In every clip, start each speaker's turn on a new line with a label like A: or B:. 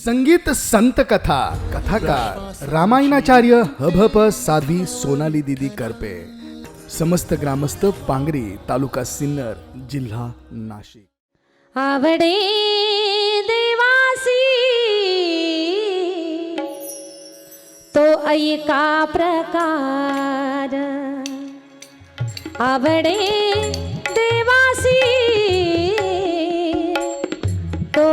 A: संगीत संत कथा, कथाकार, रामायणाचार्य हभप साध्वी सोनाली दिदी करपे, समस्त ग्रामस्थ पांगरी तालुका सिन्नर, जिल्हा नाशिक.
B: आवडे देवासी तो ऐका प्रकार. आवडे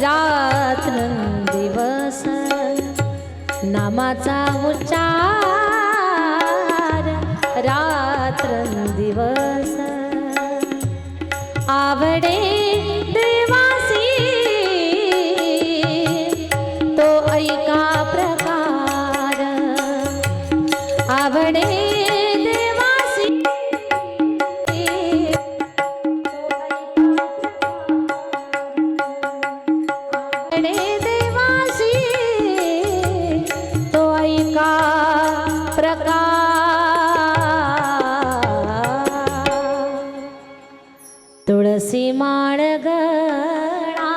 B: रात्र दिवस नामाचा उच्चार रात्र दिवस. आवडे आवडे देवासी तो ऐका प्रकार तुळसी माळ गणा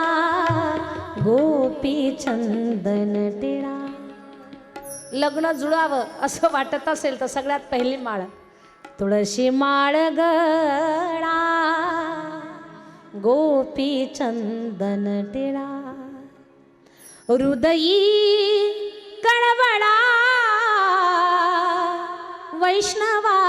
B: गोपी चंदन टिळा। लग्न जुळावं असं वाटत असेल तर सगळ्यात पहिली माळ. तुळशी माळ गळा गोपी चंदन टिळा। हृदयी कळवळा वैष्णवा